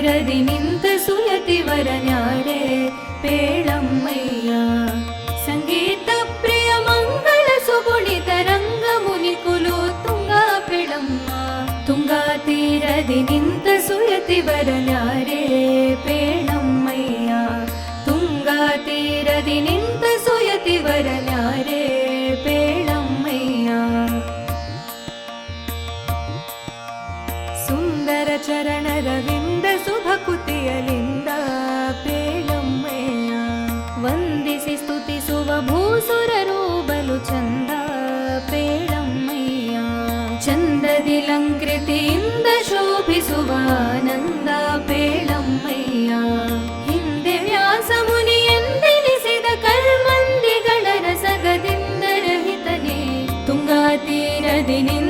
പേരതിനിന്ത സുലതി വരഞ്ഞാരേ പേളമ്മയ്യ സംഗീത പ്രിയ മംഗള സുഗുണിത ರಂಗಮುನಿಕುಲು ತುಂಗಾ ಪೆಳಮ್ಮ ತುಂಗಾ ತೀರದಿ ನಿಂತ ಸುರತಿ ಬರಲಾರೆ ಪೇಳಮ್ಮಯ್ಯ ತುಂಗಾ ತೀರದಿ ನಿಂತ ಸುಯತಿ ಬರಲಾರೆ ಪೇಳಮ್ಮಯ್ಯ ಸುಂದರ ಚರಣ ರವಿಂದ సురరూబలు చంద పేళమ్మయ్యా చందదిలంకృతియింద శోభిసువానంద పేళమ్మయ్యా ಹಿಂದೆ ವ್ಯಾಸಮುನಿ ಎಂದೆನಿಸಿದ ಕರ್ಮಂದಿಗಳ ರಸಗದಿಂದ ರಹಿತನೇ ತುಂಗಾ ತೀರದಿನಿಂದ